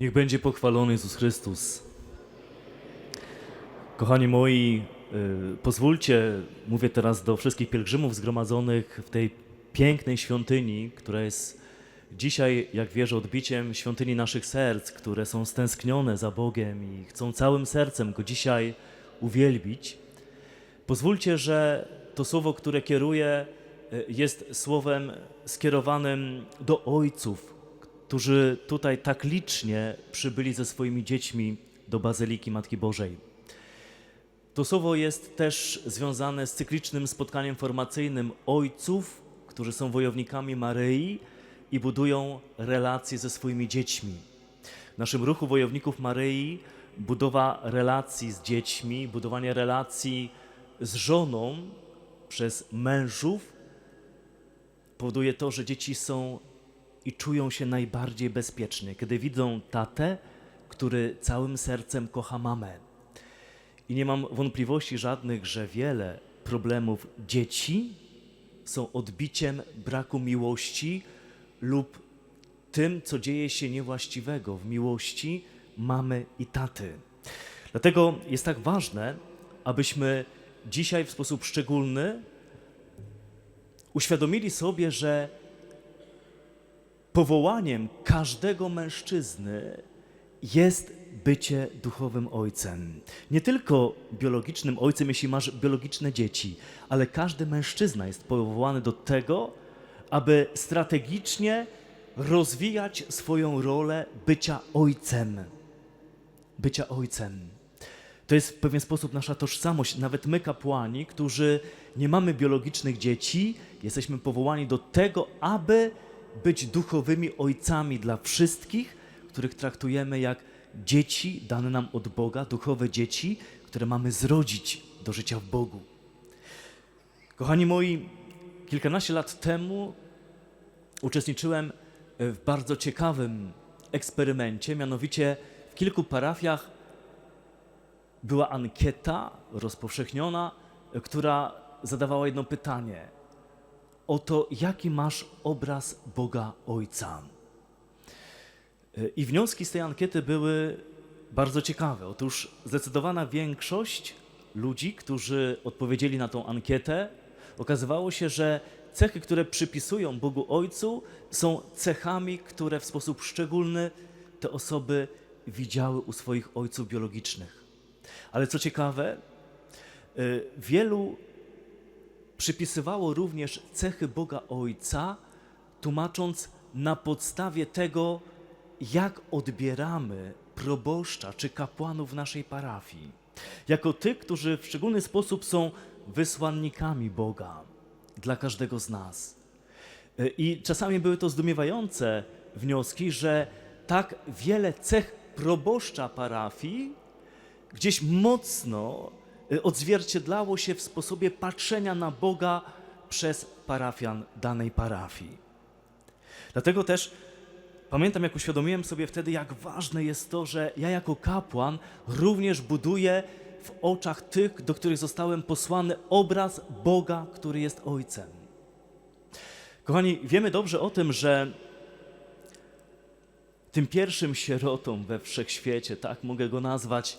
Niech będzie pochwalony Jezus Chrystus. Kochani moi, y, pozwólcie, mówię teraz do wszystkich pielgrzymów zgromadzonych w tej pięknej świątyni, która jest dzisiaj, jak wierzę, odbiciem świątyni naszych serc, które są stęsknione za Bogiem i chcą całym sercem Go dzisiaj uwielbić. Pozwólcie, że to słowo, które kieruję, y, jest słowem skierowanym do ojców, którzy tutaj tak licznie przybyli ze swoimi dziećmi do Bazyliki Matki Bożej. To słowo jest też związane z cyklicznym spotkaniem formacyjnym ojców, którzy są wojownikami Maryi i budują relacje ze swoimi dziećmi. W naszym ruchu wojowników Maryi budowa relacji z dziećmi, budowanie relacji z żoną przez mężów powoduje to, że dzieci są i czują się najbardziej bezpiecznie, kiedy widzą tatę, który całym sercem kocha mamę. I nie mam wątpliwości żadnych, że wiele problemów dzieci są odbiciem braku miłości lub tym, co dzieje się niewłaściwego w miłości mamy i taty. Dlatego jest tak ważne, abyśmy dzisiaj w sposób szczególny uświadomili sobie, że powołaniem każdego mężczyzny jest bycie duchowym ojcem. Nie tylko biologicznym ojcem, jeśli masz biologiczne dzieci, ale każdy mężczyzna jest powołany do tego, aby strategicznie rozwijać swoją rolę bycia ojcem. Bycia ojcem. To jest w pewien sposób nasza tożsamość. Nawet my, kapłani, którzy nie mamy biologicznych dzieci, jesteśmy powołani do tego, aby być duchowymi ojcami dla wszystkich, których traktujemy jak dzieci dane nam od Boga, duchowe dzieci, które mamy zrodzić do życia w Bogu. Kochani moi, kilkanaście lat temu uczestniczyłem w bardzo ciekawym eksperymencie, mianowicie w kilku parafiach była ankieta rozpowszechniona, która zadawała jedno pytanie: o to, jaki masz obraz Boga Ojca. I wnioski z tej ankiety były bardzo ciekawe. Otóż zdecydowana większość ludzi, którzy odpowiedzieli na tą ankietę, okazywało się, że cechy, które przypisują Bogu Ojcu, są cechami, które w sposób szczególny te osoby widziały u swoich ojców biologicznych. Ale co ciekawe, y, wielu przypisywało również cechy Boga Ojca, tłumacząc na podstawie tego, jak odbieramy proboszcza czy kapłanów naszej parafii. Jako tych, którzy w szczególny sposób są wysłannikami Boga dla każdego z nas. I czasami były to zdumiewające wnioski, że tak wiele cech proboszcza parafii gdzieś mocno odzwierciedlało się w sposobie patrzenia na Boga przez parafian danej parafii. Dlatego też pamiętam, jak uświadomiłem sobie wtedy, jak ważne jest to, że ja jako kapłan również buduję w oczach tych, do których zostałem posłany, obraz Boga, który jest Ojcem. Kochani, wiemy dobrze o tym, że tym pierwszym sierotą we wszechświecie, tak mogę go nazwać,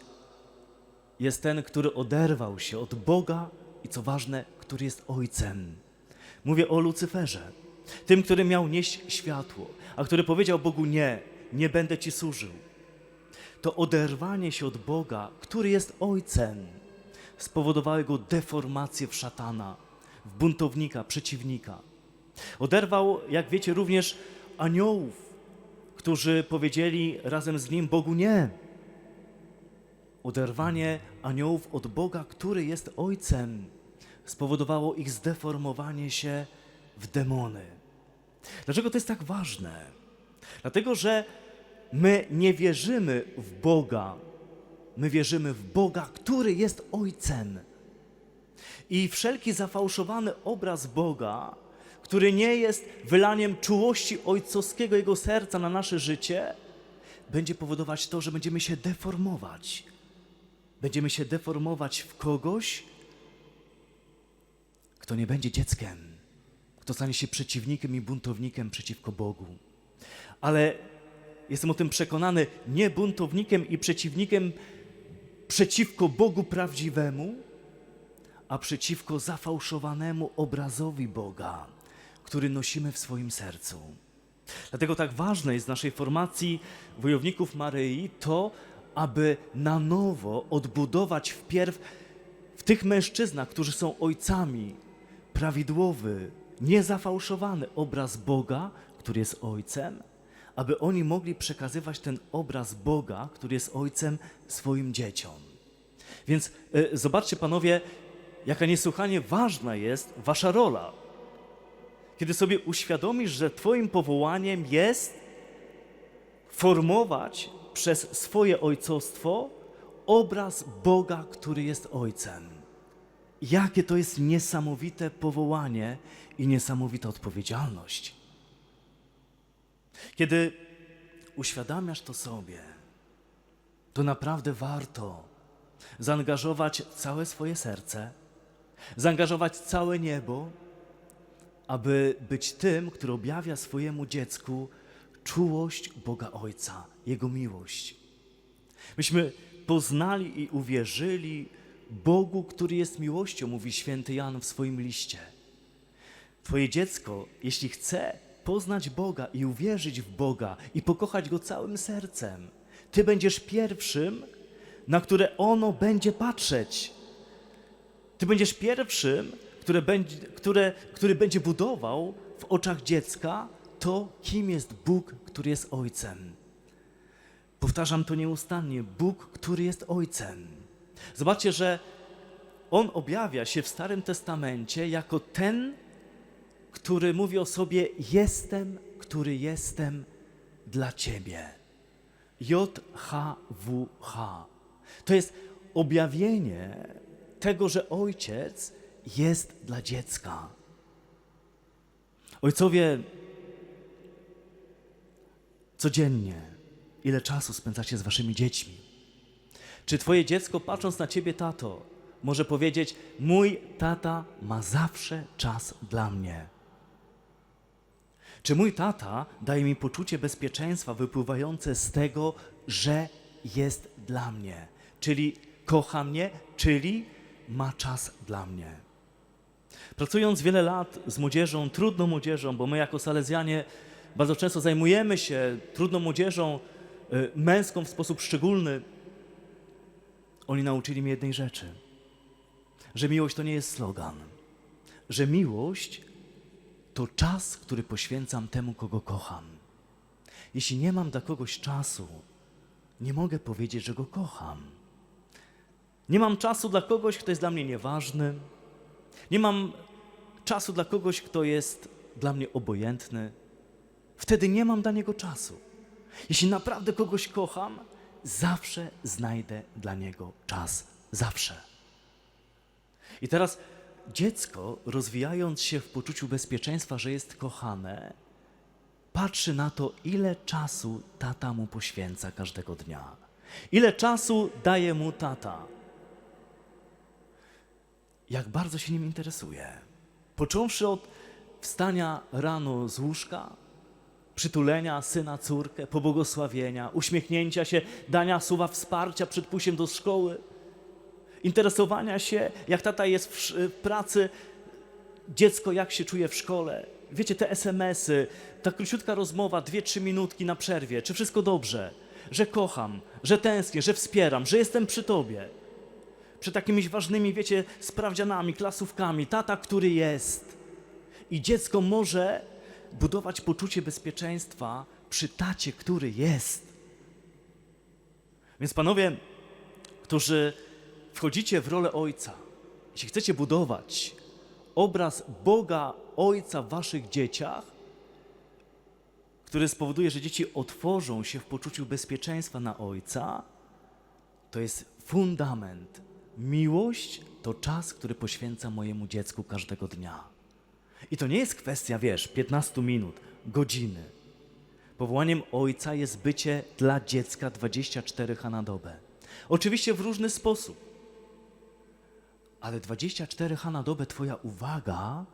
jest ten, który oderwał się od Boga i co ważne, który jest Ojcem. Mówię o Lucyferze, tym, który miał nieść światło, a który powiedział Bogu nie, nie będę Ci służył. To oderwanie się od Boga, który jest Ojcem, spowodowało jego deformację w szatana, w buntownika, przeciwnika. Oderwał, jak wiecie, również aniołów, którzy powiedzieli razem z nim Bogu nie. Oderwanie aniołów od Boga, który jest Ojcem, spowodowało ich zdeformowanie się w demony. Dlaczego to jest tak ważne? Dlatego, że my nie wierzymy w Boga, my wierzymy w Boga, który jest Ojcem. I wszelki zafałszowany obraz Boga, który nie jest wylaniem czułości ojcowskiego Jego serca na nasze życie, będzie powodować to, że będziemy się deformować. Będziemy się deformować w kogoś, kto nie będzie dzieckiem, kto stanie się przeciwnikiem i buntownikiem przeciwko Bogu. Ale jestem o tym przekonany, nie buntownikiem i przeciwnikiem przeciwko Bogu prawdziwemu, a przeciwko zafałszowanemu obrazowi Boga, który nosimy w swoim sercu. Dlatego tak ważne jest w naszej formacji wojowników Maryi to, aby na nowo odbudować wpierw w tych mężczyznach, którzy są ojcami, prawidłowy, niezafałszowany obraz Boga, który jest ojcem, aby oni mogli przekazywać ten obraz Boga, który jest ojcem swoim dzieciom. Więc y, zobaczcie, panowie, jaka niesłychanie ważna jest wasza rola. Kiedy sobie uświadomisz, że Twoim powołaniem jest formować przez swoje ojcostwo obraz Boga, który jest Ojcem. Jakie to jest niesamowite powołanie i niesamowita odpowiedzialność. Kiedy uświadamiasz to sobie, to naprawdę warto zaangażować całe swoje serce, zaangażować całe niebo, aby być tym, który objawia swojemu dziecku czułość Boga Ojca, Jego miłość. Myśmy poznali i uwierzyli Bogu, który jest miłością, mówi święty Jan w swoim liście. Twoje dziecko, jeśli chce poznać Boga i uwierzyć w Boga i pokochać Go całym sercem, Ty będziesz pierwszym, na które ono będzie patrzeć. Ty będziesz pierwszym, które będzie, które, który będzie budował w oczach dziecka to, kim jest Bóg, który jest Ojcem. Powtarzam to nieustannie. Bóg, który jest Ojcem. Zobaczcie, że On objawia się w Starym Testamencie jako ten, który mówi o sobie: Jestem, który jestem dla Ciebie. J-H-W-H. To jest objawienie tego, że Ojciec jest dla dziecka. Ojcowie, codziennie, ile czasu spędzacie z waszymi dziećmi? Czy twoje dziecko, patrząc na ciebie, tato, może powiedzieć: Mój tata ma zawsze czas dla mnie? Czy mój tata daje mi poczucie bezpieczeństwa wypływające z tego, że jest dla mnie? Czyli kocha mnie, czyli ma czas dla mnie. Pracując wiele lat z młodzieżą, trudną młodzieżą, bo my jako Salezjanie bardzo często zajmujemy się trudną młodzieżą męską w sposób szczególny, oni nauczyli mnie jednej rzeczy, że miłość to nie jest slogan, że miłość to czas, który poświęcam temu, kogo kocham. Jeśli nie mam dla kogoś czasu, nie mogę powiedzieć, że go kocham. Nie mam czasu dla kogoś, kto jest dla mnie nieważny. Nie mam czasu dla kogoś, kto jest dla mnie obojętny. Wtedy nie mam dla niego czasu. Jeśli naprawdę kogoś kocham, zawsze znajdę dla niego czas. Zawsze. I teraz dziecko, rozwijając się w poczuciu bezpieczeństwa, że jest kochane, patrzy na to, ile czasu tata mu poświęca każdego dnia. Ile czasu daje mu tata. Jak bardzo się nim interesuje. Począwszy od wstania rano z łóżka, przytulenia syna, córkę, pobłogosławienia, uśmiechnięcia się, dania słowa wsparcia przed pójściem do szkoły, interesowania się, jak tata jest w pracy, dziecko jak się czuje w szkole. Wiecie, te SMS-y, ta króciutka rozmowa, dwie, trzy minutki na przerwie, czy wszystko dobrze, że kocham, że tęsknię, że wspieram, że jestem przy tobie. Przed takimiś ważnymi, wiecie, sprawdzianami, klasówkami, tata, który jest. I dziecko może budować poczucie bezpieczeństwa przy tacie, który jest. Więc panowie, którzy wchodzicie w rolę ojca, jeśli chcecie budować obraz Boga Ojca w waszych dzieciach, który spowoduje, że dzieci otworzą się w poczuciu bezpieczeństwa na Ojca, to jest fundament. Miłość to czas, który poświęcam mojemu dziecku każdego dnia. I to nie jest kwestia, wiesz, 15 minut, godziny. Powołaniem ojca jest bycie dla dziecka 24 h na dobę. Oczywiście w różny sposób. Ale 24 h na dobę Twoja uwaga,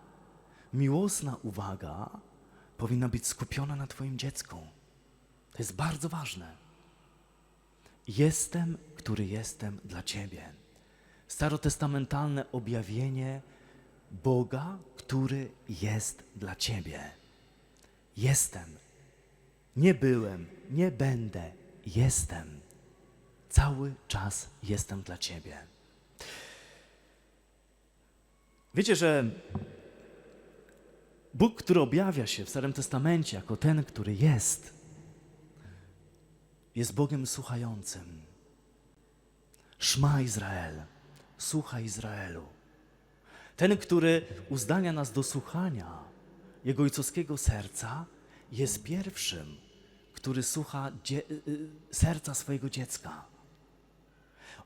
miłosna uwaga, powinna być skupiona na Twoim dziecku. To jest bardzo ważne. Jestem, który jestem dla Ciebie. Starotestamentalne objawienie Boga, który jest dla Ciebie. Jestem. Nie byłem, nie będę, jestem. Cały czas jestem dla Ciebie. Wiecie, że Bóg, który objawia się w Starym Testamencie jako ten, który jest, jest Bogiem słuchającym. Szma Izrael, słuchaj Izraelu. Ten, który uzdania nas do słuchania Jego ojcowskiego serca, jest pierwszym, który słucha y, y, serca swojego dziecka.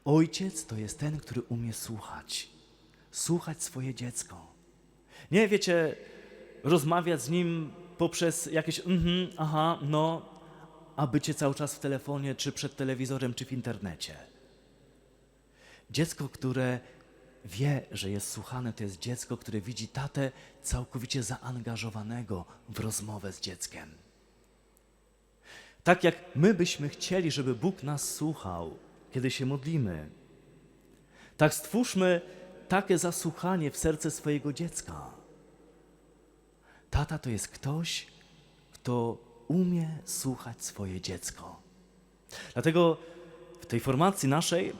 Ojciec to jest ten, który umie słuchać, słuchać swoje dziecko. Nie, wiecie, rozmawiać z nim poprzez jakieś mhm, aha, no, a bycie cały czas w telefonie, czy przed telewizorem, czy w internecie. Dziecko, które wie, że jest słuchane, to jest dziecko, które widzi tatę całkowicie zaangażowanego w rozmowę z dzieckiem. Tak jak my byśmy chcieli, żeby Bóg nas słuchał, kiedy się modlimy, tak stwórzmy takie zasłuchanie w serce swojego dziecka. Tata to jest ktoś, kto umie słuchać swoje dziecko. Dlatego w tej formacji naszej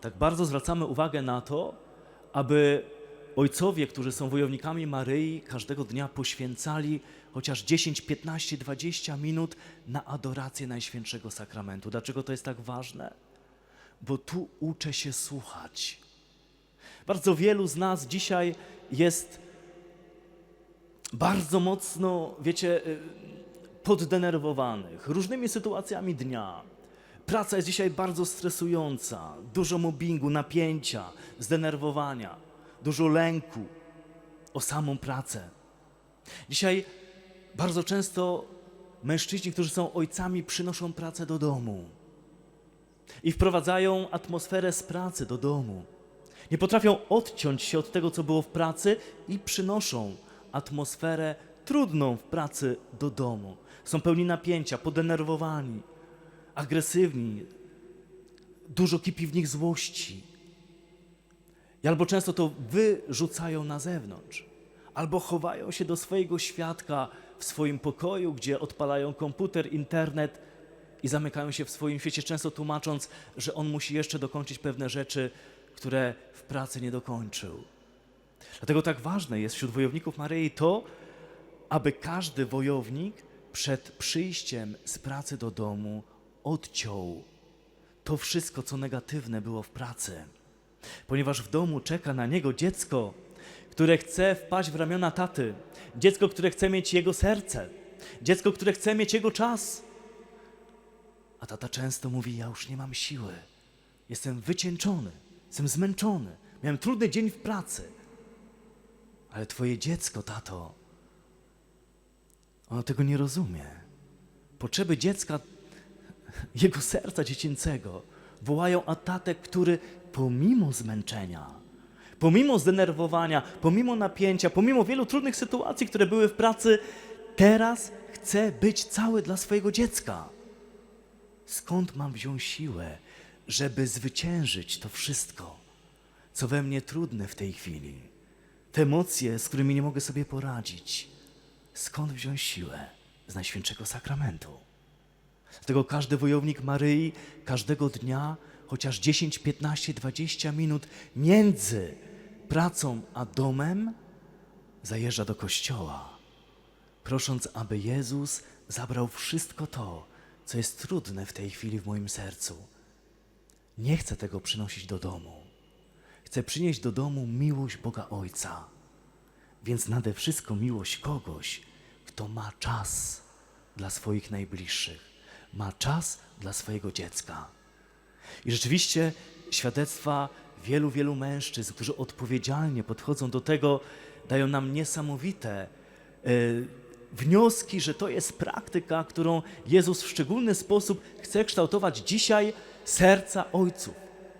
tak bardzo zwracamy uwagę na to, aby ojcowie, którzy są wojownikami Maryi, każdego dnia poświęcali chociaż 10, 15, 20 minut na adorację Najświętszego Sakramentu. Dlaczego to jest tak ważne? Bo tu uczę się słuchać. Bardzo wielu z nas dzisiaj jest bardzo mocno, wiecie, y, poddenerwowanych różnymi sytuacjami dnia. Praca jest dzisiaj bardzo stresująca, dużo mobbingu, napięcia, zdenerwowania, dużo lęku o samą pracę. Dzisiaj bardzo często mężczyźni, którzy są ojcami, przynoszą pracę do domu i wprowadzają atmosferę z pracy do domu. Nie potrafią odciąć się od tego, co było w pracy i przynoszą atmosferę trudną w pracy do domu. Są pełni napięcia, podenerwowani, agresywni, dużo kipi w nich złości. I albo często to wyrzucają na zewnątrz, albo chowają się do swojego świadka w swoim pokoju, gdzie odpalają komputer, internet i zamykają się w swoim świecie, często tłumacząc, że on musi jeszcze dokończyć pewne rzeczy, które w pracy nie dokończył. Dlatego tak ważne jest wśród wojowników Maryi to, aby każdy wojownik przed przyjściem z pracy do domu odciął to wszystko, co negatywne było w pracy. Ponieważ w domu czeka na niego dziecko, które chce wpaść w ramiona taty, dziecko, które chce mieć jego serce, dziecko, które chce mieć jego czas. A tata często mówi: Ja już nie mam siły, jestem wycieńczony, jestem zmęczony, miałem trudny dzień w pracy. Ale twoje dziecko, tato, ono tego nie rozumie. Potrzeby dziecka, jego serca dziecięcego wołają o tatę, który pomimo zmęczenia, pomimo zdenerwowania, pomimo napięcia, pomimo wielu trudnych sytuacji, które były w pracy, teraz chce być cały dla swojego dziecka. Skąd mam wziąć siłę, żeby zwyciężyć to wszystko, co we mnie trudne w tej chwili? Te emocje, z którymi nie mogę sobie poradzić. Skąd wziąć siłę? Z Najświętszego Sakramentu. Dlatego każdy wojownik Maryi każdego dnia, chociaż 10, 15, 20 minut między pracą a domem, zajeżdża do kościoła, prosząc, aby Jezus zabrał wszystko to, co jest trudne w tej chwili w moim sercu. Nie chcę tego przynosić do domu. Chcę przynieść do domu miłość Boga Ojca, więc nade wszystko miłość kogoś, kto ma czas dla swoich najbliższych, ma czas dla swojego dziecka. I rzeczywiście świadectwa wielu, wielu mężczyzn, którzy odpowiedzialnie podchodzą do tego, dają nam niesamowite e, wnioski, że to jest praktyka, którą Jezus w szczególny sposób chce kształtować dzisiaj serca ojców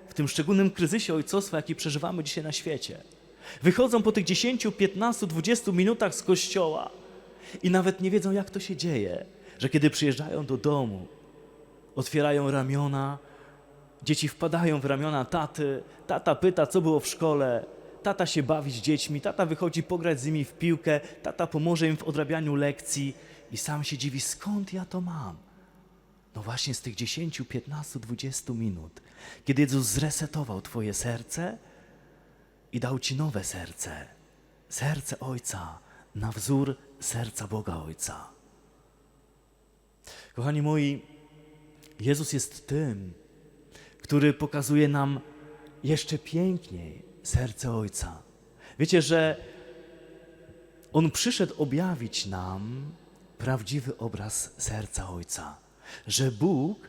w tym szczególnym kryzysie ojcostwa, jaki przeżywamy dzisiaj na świecie. Wychodzą po tych 10, 15, 20 minutach z kościoła i nawet nie wiedzą, jak to się dzieje. Że kiedy przyjeżdżają do domu, otwierają ramiona, dzieci wpadają w ramiona taty, tata pyta, co było w szkole, tata się bawi z dziećmi, tata wychodzi pograć z nimi w piłkę, tata pomoże im w odrabianiu lekcji i sam się dziwi, skąd ja to mam. No właśnie z tych 10, 15, 20 minut, kiedy Jezus zresetował Twoje serce i dał Ci nowe serce, serce Ojca na wzór serca Boga Ojca. Kochani moi, Jezus jest tym, który pokazuje nam jeszcze piękniej serce Ojca. Wiecie, że On przyszedł objawić nam prawdziwy obraz serca Ojca, że Bóg,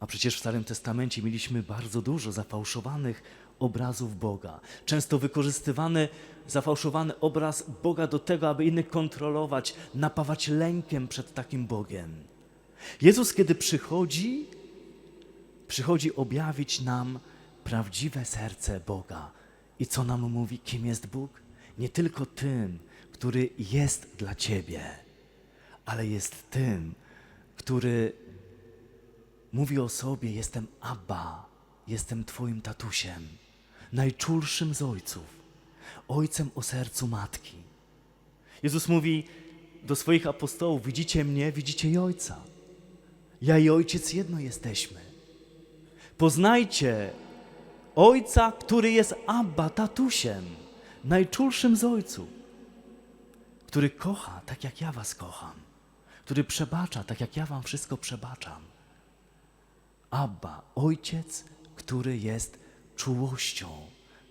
a przecież w Starym Testamencie mieliśmy bardzo dużo zafałszowanych obrazów Boga. Często wykorzystywany zafałszowany obraz Boga do tego, aby innych kontrolować, napawać lękiem przed takim Bogiem. Jezus, kiedy przychodzi, przychodzi objawić nam prawdziwe serce Boga. I co nam mówi, kim jest Bóg? Nie tylko tym, który jest dla ciebie, ale jest tym, który mówi o sobie: Jestem Abba, jestem Twoim tatusiem, najczulszym z ojców, ojcem o sercu matki. Jezus mówi do swoich apostołów: Widzicie mnie, widzicie i ojca. Ja i ojciec jedno jesteśmy. Poznajcie ojca, który jest Abba, tatusiem, najczulszym z ojców, który kocha tak jak ja was kocham, który przebacza tak jak ja wam wszystko przebaczam. Abba, ojciec, który jest czułością,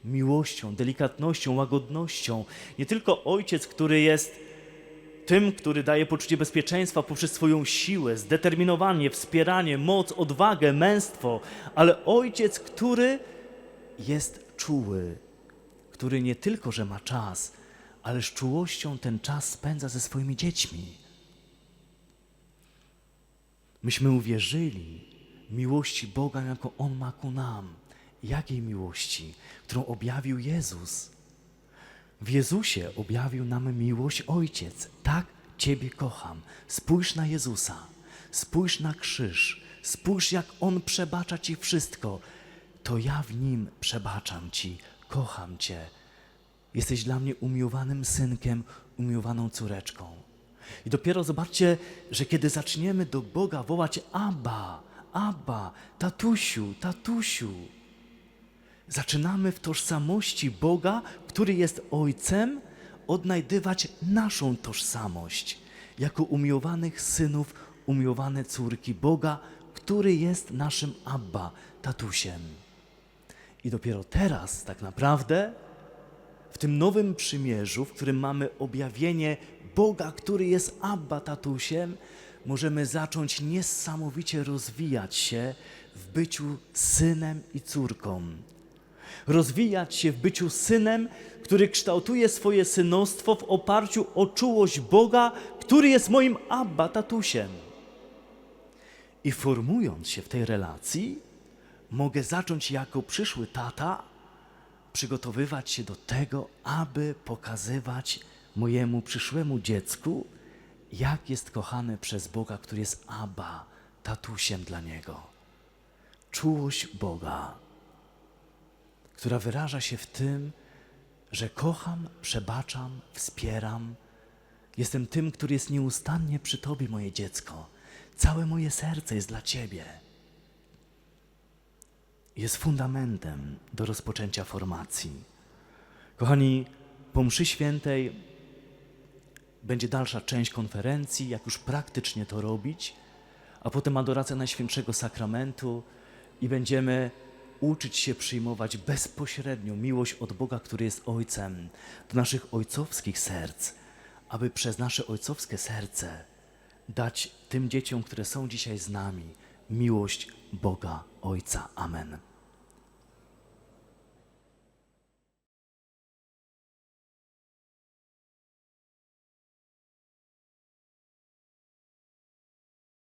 miłością, delikatnością, łagodnością. Nie tylko ojciec, który jest tym, który daje poczucie bezpieczeństwa poprzez swoją siłę, zdeterminowanie, wspieranie, moc, odwagę, męstwo, ale ojciec, który jest czuły, który nie tylko, że ma czas, ale z czułością ten czas spędza ze swoimi dziećmi. Myśmy uwierzyli miłości Boga, jaką On ma ku nam. Jakiej miłości, którą objawił Jezus? W Jezusie objawił nam miłość Ojciec. Tak Ciebie kocham. Spójrz na Jezusa, spójrz na krzyż, spójrz jak On przebacza Ci wszystko. To ja w Nim przebaczam Ci, kocham Cię. Jesteś dla mnie umiłowanym synkiem, umiłowaną córeczką. I dopiero zobaczcie, że kiedy zaczniemy do Boga wołać Abba, Abba, tatusiu, tatusiu, zaczynamy w tożsamości Boga, który jest Ojcem, odnajdywać naszą tożsamość jako umiłowanych synów, umiłowane córki Boga, który jest naszym Abba, tatusiem. I dopiero teraz, tak naprawdę, w tym nowym przymierzu, w którym mamy objawienie Boga, który jest Abba tatusiem, możemy zacząć niesamowicie rozwijać się w byciu synem i córką. Rozwijać się w byciu synem, który kształtuje swoje synostwo w oparciu o czułość Boga, który jest moim Abba tatusiem. I formując się w tej relacji, mogę zacząć jako przyszły tata przygotowywać się do tego, aby pokazywać mojemu przyszłemu dziecku, jak jest kochany przez Boga, który jest Abba, tatusiem dla niego. Czułość Boga, która wyraża się w tym, że kocham, przebaczam, wspieram. Jestem tym, który jest nieustannie przy Tobie, moje dziecko. Całe moje serce jest dla Ciebie jest fundamentem do rozpoczęcia formacji. Kochani, po mszy świętej będzie dalsza część konferencji, jak już praktycznie to robić, a potem adoracja Najświętszego Sakramentu i będziemy uczyć się przyjmować bezpośrednio miłość od Boga, który jest Ojcem, do naszych ojcowskich serc, aby przez nasze ojcowskie serce dać tym dzieciom, które są dzisiaj z nami, miłość Boga Ojca. Amen.